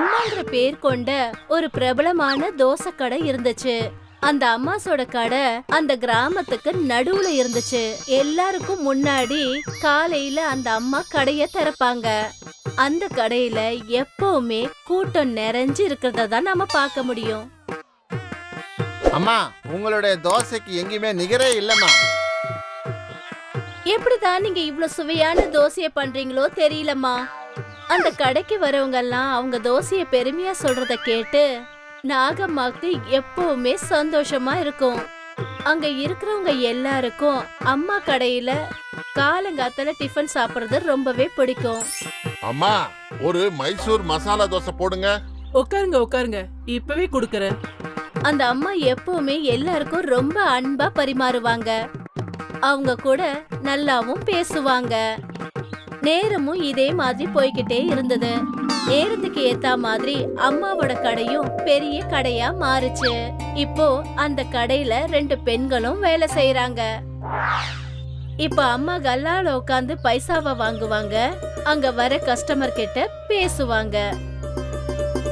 அம்மாங்கிற பேர் கொண்ட ஒரு பிரபலமான தோசை கடை இருந்துச்சு. அந்த அம்மாசோட கடை அந்த கிராமத்துக்கு நடுவுல இருந்துச்சு. எல்லாருக்கும் முன்னாடி காலையில அந்த அம்மா கடைய திறப்பாங்க. அந்த கடையில எப்பவுமே கூட்டம் நிறைஞ்சு இருக்கிறத தான் நாம பார்க்க முடியும். அம்மா உங்களுடைய தோசைக்கு எங்கேயுமே நிகரே இல்லம்மா. எப்படிதான் நீங்க இவ்ளோ சுவையான தோசைய பண்றீங்களோ தெரியலம்மா. அந்த கடைக்கு வரவங்க எல்லாம் அவங்க தோசைய பெருமையா சொல்றத கேட்டு நாகம்மாக்கு எப்பவுமே சந்தோஷமா இருக்கும். அங்க இருக்கிறவங்க எல்லாருக்கும் அம்மா கடையில காலங்காத்தால டிஃபன் சாப்பிடுறது ரொம்பவே பிடிக்கும். அம்மா ஒரு மைசூர் மசாலா தோசை போடுங்க. உட்காருங்க உட்காருங்க. இப்பவே கொடுக்கறேன். அந்த அம்மா எப்பவுமே எல்லாருக்கும் ரொம்ப அன்பா பரிமாறுவாங்க. அவங்க கூட நல்லாவும் பேசுவாங்க. நேரமும் இதே மாதிரி போய்கிட்டே இருந்தது. நேரத்துக்கு ஏத்த மாதிரி அம்மாவோட கடையும் பெரிய கடையா மாறுச்சு. இப்போ அந்த கடையில ரெண்டு பெண்களும் வேலை செய்யறாங்க இப்ப அம்மா கல்லால உட்காந்து பைசாவை வாங்குவாங்க. அங்க வர கஸ்டமர் கிட்ட பேசுவாங்க.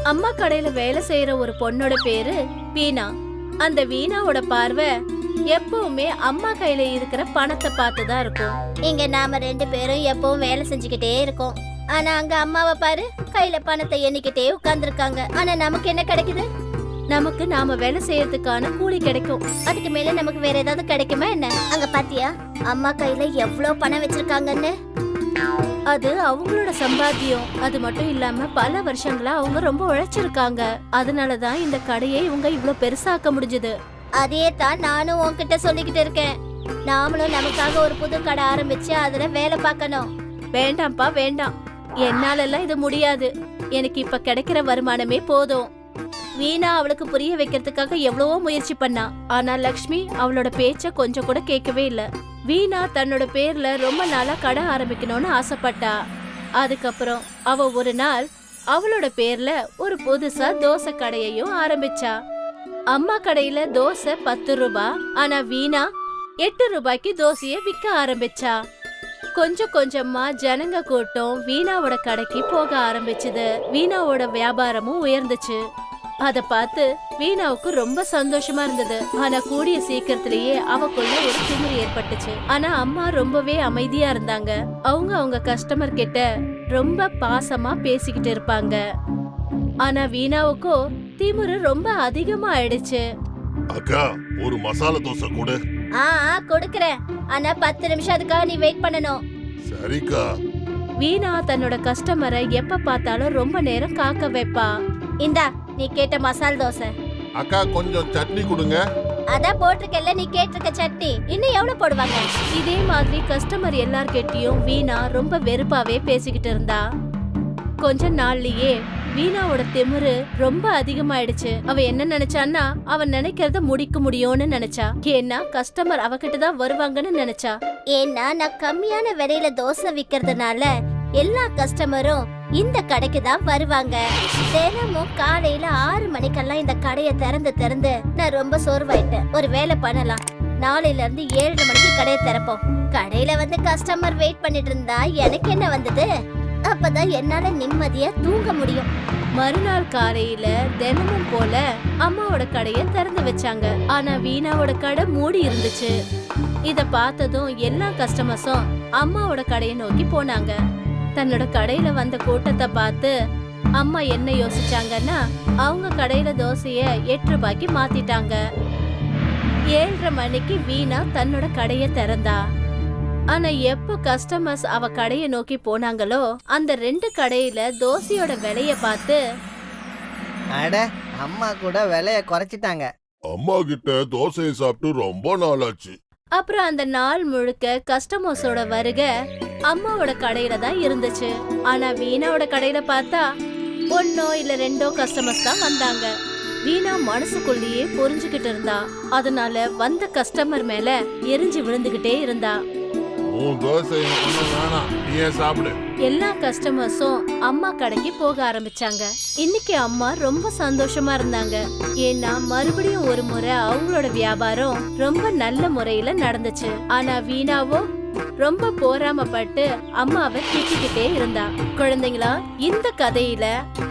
அம்மா கடையில வேலை செய்யற ஒரு பொண்ணோட பேரு வீணா அந்த வீணாவோட பார்வை எப்பவுமே அம்மா கையில இருக்கிற பணத்தை பார்த்து தான் இருக்கும். இங்க நாம ரெண்டு பேரும் எப்பவும் வேலை செஞ்சுக்கிட்டே இருக்கோம். ஆனா அங்க அம்மாவை பாரு கையில பணத்தை எண்ணிக்கிட்டே உட்கார்ந்துருக்காங்க. ஆனா நமக்கு என்ன கிடைக்குது? நமக்கு நாம வேலை செய்யறதுக்கான கூலி கிடைக்கும். அதுக்கு மேல நமக்கு வேற ஏதாவது கிடைக்குமா என்ன? அங்க பாத்தியா? அம்மா கையில எவ்வளவு பணம் வச்சிருக்காங்கன்னு. அது அவங்களோட சம்பாத்தியம். அது மட்டும் இல்லாம பல வருஷங்களா அவங்க ரொம்ப உழைச்சிருக்காங்க. அதனாலதான் இந்த கடையை இவங்க இவ்ளோ பெருசாக்க முடிஞ்சது. அதே தான் நானும் உன்கிட்ட சொல்லிக்கிட்டு இருக்கேன். நாமளும் நமக்காக ஒரு புது கடை ஆரம்பிச்சு அதுல வேலை பார்க்கணும். வேண்டாம்ப்பா வேண்டாம். என்னாலெல்லாம் இது முடியாது. எனக்கு இப்ப கிடைக்கிற வருமானமே போதும். வீணா அவளுக்கு புரிய வைக்கிறதுக்காக எவ்வளவோ முயற்சி பண்ணா. ஆனா லக்ஷ்மி அவளோட பேச்ச கொஞ்சம் கூட கேட்கவே இல்ல. வீணா தன்னோட பேர்ல ரொம்ப நாளா கடை ஆரம்பிக்கணும்னு ஆசைப்பட்டா. அதுக்கப்புறம் அவ ஒரு நாள் அவளோட பேர்ல ஒரு புதுசா தோசை கடையையும் ஆரம்பிச்சா. அம்மா கடையில தோசை பத்து ரூபாய் ஆனா வீணா எட்டு ரூபாய்க்கு தோசைய விற்க ஆரம்பிச்சா. கொஞ்சம் கொஞ்சமா ஜனங்க கூட்டம் வீணாவோட கடைக்கு போக ஆரம்பிச்சது. வீணாவோட வியாபாரமும் உயர்ந்துச்சு. அத பார்த்து வீணாவுக்கு ரொம்ப சந்தோஷமா இருந்தது. ஆனா கூடிய சீக்கிரத்திலேயே அவக்குள்ள ஒரு திமிரு ஏற்பட்டுச்சு. ஆனா அம்மா ரொம்பவே அமைதியா இருந்தாங்க. அவங்க அவங்க கஸ்டமர் கிட்ட ரொம்ப பாசமா பேசிக்கிட்டு இருப்பாங்க. ஆனா வீணாவுக்கோ திமிரு ரொம்ப அதிகமா ஆயிடுச்சு அக்கா ஒரு மசாலா தோசை கொடு. ஆ கொடுக்கறேன். ஆனா பத்து நிமிஷம் அதுக்காக நீ வெயிட் பண்ணணும். சரிக்கா. வீணா தன்னோட கஸ்டமரை எப்ப பார்த்தாலும் ரொம்ப நேரம் காக்க வைப்பா. இந்தா நீ கேட்ட மசால் தோசை. அக்கா கொஞ்சம் சட்னி கொடுங்க. அதான் போட்டிருக்கல நீ கேட்டிருக்க சட்னி. இன்னும் எவ்வளவு போடுவாங்க? இதே மாதிரி கஸ்டமர் எல்லார்கிட்டயும் வீணா ரொம்ப வெறுப்பாவே பேசிக்கிட்டு இருந்தா? கொஞ்ச நாள்லயே வீணாவோட திமிரு ரொம்ப அதிகமாயிடுச்சு. அவ என்ன நினைச்சான்னா அவன் நினைக்கிறத முடிக்க முடியும்னு நினைச்சா. ஏன்னா கஸ்டமர் அவகிட்ட தான் வருவாங்கன்னு நினைச்சா. ஏன்னா நான் கம்மியான விலையில தோசை விக்கிறதுனால எல்லா கஸ்டமரும் இந்த கடைக்கு தான் வருவாங்க. தினமும் காலையில ஆறு மணிக்கெல்லாம் இந்த கடையை திறந்து திறந்து நான் ரொம்ப சோர்வாயிட்டேன். ஒரு வேலை பண்ணலாம். நாளையில இருந்து ஏழு மணிக்கு கடையை திறப்போம். கடையில வந்து கஸ்டமர் வெயிட் பண்ணிட்டு இருந்தா எனக்கு என்ன வந்தது? அப்பதான் என்னால நிம்மதியா தூங்க முடியும். மறுநாள் காலையில தினமும் போல அம்மாவோட கடைய திறந்து வச்சாங்க. ஆனா வீணாவோட கடை மூடி இருந்துச்சு. இத பார்த்ததும் எல்லா கஸ்டமர்ஸும் அம்மாவோட கடையை நோக்கி போனாங்க. தன்னோட கடையில வந்த கூட்டத்தை பார்த்து அம்மா என்ன யோசிச்சாங்கன்னா அவங்க கடையில தோசைய எட்டு ரூபாய்க்கு மாத்திட்டாங்க. ஏழரை மணிக்கு வீணா தன்னோட கடைய திறந்தா. ஆனா எப்போ கஸ்டமர்ஸ் அவ கடைய நோக்கி போனாங்களோ அந்த ரெண்டு கடையில தோசையோட விலைய பார்த்து அட அம்மா கூட விலைய குறைச்சிட்டாங்க. அம்மா கிட்ட தோசையை சாப்பிட்டு ரொம்ப நாளாச்சு. அப்புறம் அந்த நாள் முழுக்க கஸ்டமர்ஸோட வருகை அம்மாவோட கடையில தான் இருந்துச்சு. ஆனா வீணாவோட கடையில பார்த்தா ஒன்னோ இல்ல ரெண்டோ கஸ்டமர்ஸ் தான் வந்தாங்க. வீணா மனசுக்குள்ளேயே புரிஞ்சுகிட்டு இருந்தா. அதனால வந்த கஸ்டமர் மேல எரிஞ்சு விழுந்துகிட்டே இருந்தா. உன் தோசை வேணாம். நீயே சாப்பிடு? எல்லா கஸ்டமர்ஸும் அம்மா கடைக்கு போக ஆரம்பிச்சாங்க. இன்னைக்கு அம்மா ரொம்ப சந்தோஷமா இருந்தாங்க. ஏன்னா மறுபடியும் ஒரு முறை அவங்களோட வியாபாரம் ரொம்ப நல்ல முறையில நடந்துச்சு. ஆனா வீணாவோ ரொம்ப போராமப்பட்டு அம்மாவை திட்டிக்கிட்டே இருந்தா. குழந்தைங்களா இந்த கதையில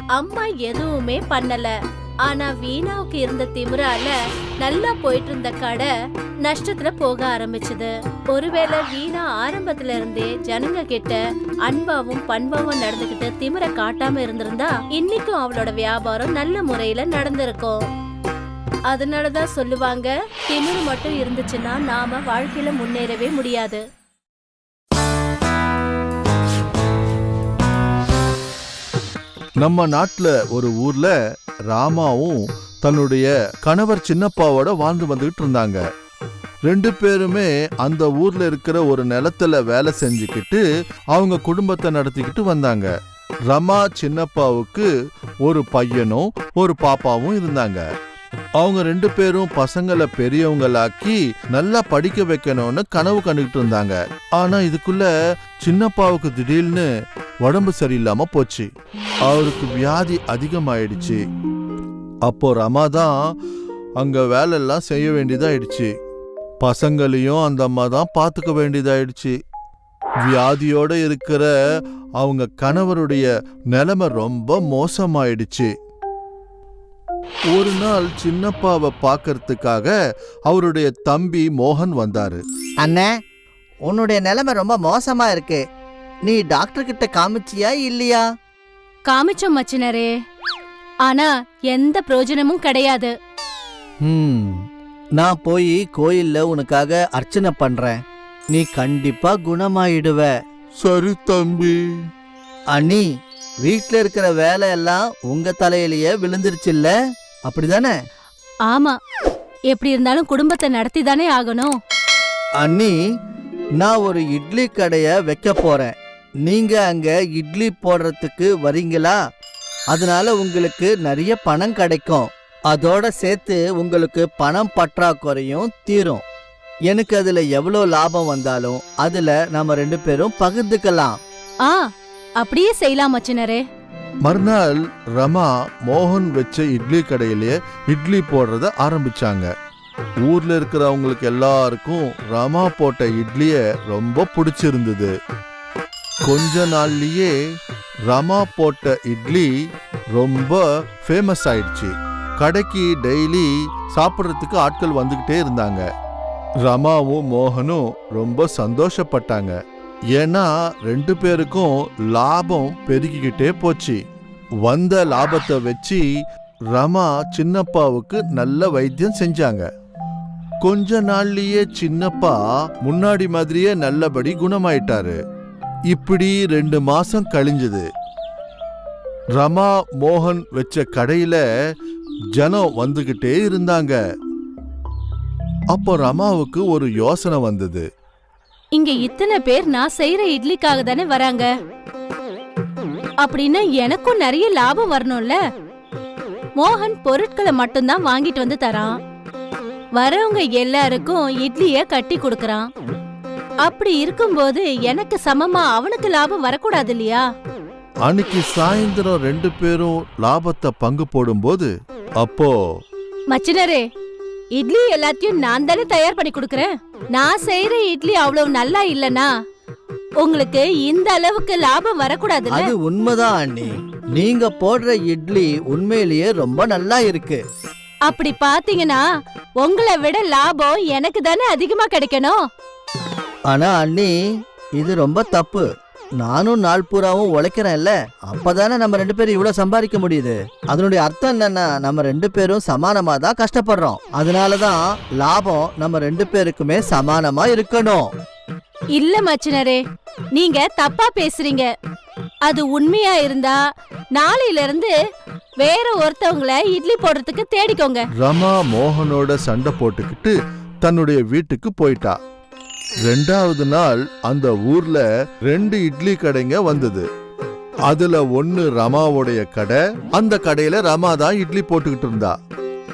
அம்மா எதுவுமே பண்ணல. ஆனா வீணாவுக்கு இருந்த திமிரால நல்லா போயிட்டு இருந்த கடை நஷ்டத்துல போக ஆரம்பிச்சது. ஒருவேளை வீணா ஆரம்பத்துல இருந்தே ஜனங்க கிட்ட அன்பாவும் பண்பாவும் நடந்துகிட்டு திமிர காட்டாம இருந்திருந்தா இன்னைக்கும் அவளோட வியாபாரம் நல்ல முறையில நடந்திருக்கும். அதனாலதான் சொல்லுவாங்க திமிர் மட்டும் இருந்துச்சுன்னா நாம வாழ்க்கையில முன்னேறவே முடியாது. நம்ம நாட்டுல ஒரு ஊர்ல ராமாவும் தன்னுடைய கணவர் சின்னப்பாவோட வாழ்ந்து வந்துகிட்டு இருந்தாங்க. ரெண்டு பேருமே அந்த ஊர்ல இருக்கிற ஒரு நிலத்துல வேலை செஞ்சுக்கிட்டு அவங்க குடும்பத்தை நடத்திக்கிட்டு வந்தாங்க. ரமா சின்னப்பாவுக்கு ஒரு பையனும் ஒரு பாப்பாவும் இருந்தாங்க. அவங்க ரெண்டு பேரும் பசங்களை பெரியவங்களாக்கி நல்லா படிக்க வைக்கணும்னு கனவு கண்டுகிட்டு இருந்தாங்க. ஆனா இதுக்குள்ள சின்னப்பாவுக்கு திடீர்னு உடம்பு சரியில்லாம போச்சு. அவருக்கு வியாதி அதிகமாயிடுச்சு. அப்போ ரமா தான் அங்க வேலையெல்லாம் செய்ய வேண்டியதாயிடுச்சு. பசங்களையும் அந்த அம்மா தான் பார்த்துக்க வேண்டியதாயிடுச்சு. வியாதியோட இருக்கிற அவங்க கணவருடைய நிலைமை ரொம்ப மோசமாயிடுச்சு. ஒரு நாள் சின்னப்பாவை பார்க்கறதுக்காக அவருடைய தம்பி மோகன் வந்தாரு. அண்ணே உன்னுடைய நிலைமை ரொம்ப மோசமா இருக்கு. நீ டாக்டர் கிட்ட காமிச்சியா இல்லையா? காமிச்சோம் மச்சினரே. ஆனா எந்த பிரயோஜனமும் கிடையாது. ம் நான் போய் கோயில்ல உனக்காக அர்ச்சனை பண்றேன். நீ கண்டிப்பா குணமாயிடுவ. சரி தம்பி. அண்ணி வீட்ல இருக்கிற வேலை எல்லாம் உங்க தலையிலேயே விழுந்துருச்சுல்ல? அப்படிதானே? ஆமா. எப்படி இருந்தாலும் குடும்பத்தை நடத்தி தானே ஆகணும். அண்ணி நான் ஒரு இட்லி கடைய வைக்க போறேன். நீங்க அங்க இட்லி போடுறதுக்கு வரீங்களா? அதனால உங்களுக்கு நிறைய பணம் கிடைக்கும். அதோட சேர்த்து உங்களுக்கு பணம் பற்றாக்குறையும் தீரும். எனக்கு அதுல எவ்வளோ லாபம் வந்தாலும் அதுல நாம ரெண்டு பேரும் பகிர்ந்துக்கலாம். ஆ அப்படியே செய்யலாம் மச்சினரே. மறுநாள் ரமா மோகன் வச்ச இட்லி கடையிலேயே இட்லி போடுறத ஆரம்பிச்சாங்க. ஊர்ல இருக்கிறவங்களுக்கு எல்லாருக்கும் ரமா போட்ட இட்லிய ரொம்ப பிடிச்சிருந்தது. கொஞ்ச நாள்லயே ரமா போட்ட இட்லி ரொம்ப ஃபேமஸ் ஆயிடுச்சு. கடைக்கு டெய்லி சாப்பிட்றதுக்கு ஆட்கள் வந்துக்கிட்டே இருந்தாங்க. ரமாவும் மோகனும் ரொம்ப சந்தோஷப்பட்டாங்க. ஏன்னா ரெண்டு பேருக்கும் லாபம் பெருகிக்கிட்டே போச்சு. வந்த லாபத்தை வச்சு ரமா சின்னப்பாவுக்கு நல்ல வைத்தியம் செஞ்சாங்க. கொஞ்ச நாள்லயே சின்னப்பா முன்னாடி மாதிரியே நல்லபடி குணமாயிட்டாரு. இப்படி ரெண்டு மாசம் கழிஞ்சது. ரமா மோகன் வச்ச கடையில ஜனம் வந்துகிட்டே இருந்தாங்க. அப்போ ரமாவுக்கு ஒரு யோசனை வந்தது. இங்க இத்தனை பேர் நான் செய்யற இட்லிக்காக தானே வராங்க? அப்படின்னா எனக்கும் நிறைய லாபம் வரணும்ல? மோகன் பொருட்களை மட்டும்தான் வாங்கிட்டு வந்து தரான். வரவங்க எல்லாருக்கும் இட்லிய கட்டி கொடுக்கறான். அப்படி இருக்கும்போது எனக்கு சமமா அவனுக்கு லாபம் வரக்கூடாது இல்லையா அன்னைக்கு சாயந்தரம் ரெண்டு பேரும் லாபத்தை பங்கு போடும்போது அப்போ மச்சினரே இட்லி எல்லாத்தையும் நான் தானே தயார் பண்ணி கொடுக்கறேன்? நான் செய்யற இட்லி அவ்வளவு நல்லா இல்லனா உங்களுக்கு இந்த அளவுக்கு லாபம் வரக்கூடாதுல்ல? அது உண்மைதான் அண்ணி. நீங்க போடுற இட்லி உண்மையிலேயே ரொம்ப நல்லா இருக்கு. அப்படி பாத்தீங்கன்னா உங்களை விட லாபம் எனக்கு தானே அதிகமா கிடைக்கணும்? ஆனா அண்ணி இது ரொம்ப தப்பு. நானும் நாள் பூராவும் உழைக்கிறேன்ல. அப்பதானே நம்ம ரெண்டு பேரும் இவ்வளவு சம்பாதிக்க முடியுது. அதனுடைய அர்த்தம் என்னன்னா நம்ம ரெண்டு பேரும் சமானமா தான் கஷ்டப்படுறோம். அதனாலதான் லாபம் நம்ம ரெண்டு பேருக்குமே சமானமா இருக்கணும். இல்ல மச்சினரே நீங்க தப்பா பேசுறீங்க. அது உண்மையா இருந்தா நாளையில இருந்து வேற ஒருத்தவங்கள இட்லி போடுறதுக்கு தேடிக்கோங்க. ரமா மோகனோட சண்டை போட்டுக்கிட்டு தன்னுடைய வீட்டுக்கு போயிட்டா. ரெண்டாவது நாள் அந்த ஊர்ல ரெண்டு இட்லி கடைங்க வந்தது. அதுல ஒன்னு ரமாவுடைய கடை அந்த கடையில ரமா தான் இட்லி போட்டுக்கிட்டு இருந்தா.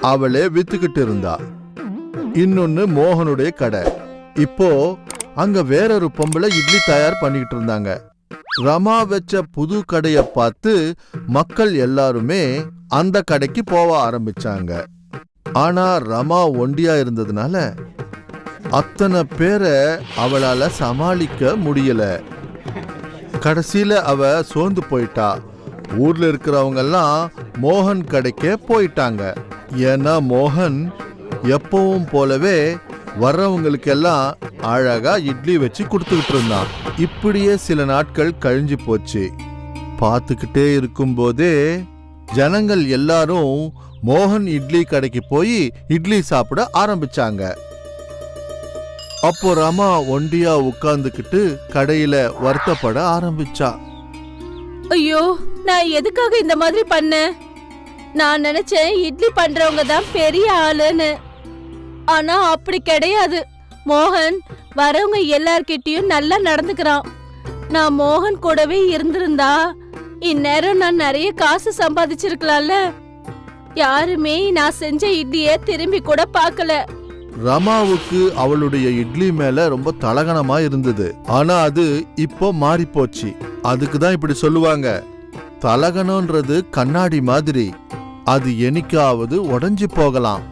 அவளே வித்துக்கிட்டு இருந்தா. இன்னொன்னு மோகனுடைய கடை. இப்போ அங்க வேறொரு பொம்பளை இட்லி தயார் பண்ணிக்கிட்டு இருந்தாங்க. ரமா வச்ச புது கடைய பார்த்து மக்கள் எல்லாருமே அந்த கடைக்கு போக ஆரம்பிச்சாங்க. ஆனா ரமா ஒண்டியா இருந்ததுனால அத்தனை பேரை அவளால சமாளிக்க முடியல. கடைசியில அவ சோர்ந்து போயிட்டா. ஊர்ல இருக்கிறவங்க எல்லாம் மோகன் கடைக்கே போயிட்டாங்க. ஏன்னா மோகன் எப்பவும் போலவே வர்றவங்களுக்கெல்லாம் அழகா இட்லி வச்சு கொடுத்துக்கிட்டு இருந்தான். இப்படியே சில நாட்கள் கழிஞ்சு போச்சு. பார்த்துக்கிட்டே இருக்கும்போதே ஜனங்கள் எல்லாரும் மோகன் இட்லி கடைக்கு போய் இட்லி சாப்பிட ஆரம்பிச்சாங்க. அப்போ ரமா ஒண்டியா உட்கார்ந்துக்கிட்டு கடையில வருத்தப்பட ஆரம்பிச்சா. ஐயோ நான் எதுக்காக இந்த மாதிரி பண்ணேன் நான் நினைச்சேன் இட்லி பண்றவங்க தான் பெரிய ஆளுன்னு. ஆனா அப்படி கிடையாது. மோகன் வரவங்க எல்லார்கிட்டயும் நல்லா நடந்துக்கிறான். நான் மோகன் கூடவே இருந்திருந்தா இந்நேரம் நான் நிறைய காசு சம்பாதிச்சிருக்கலாம்ல. யாருமே நான் செஞ்ச இட்லிய திரும்பி கூட பார்க்கல. ரமாவுக்கு அவளுடைய இட்லி மேல ரொம்ப தலகணமா இருந்தது. ஆனா அது இப்போ மாறி போச்சு அதுக்கு தான் இப்படி சொல்லுவாங்க. தலகணம்ன்றது கண்ணாடி மாதிரி. அது என்னைக்காவது உடஞ்சி போகலாம்.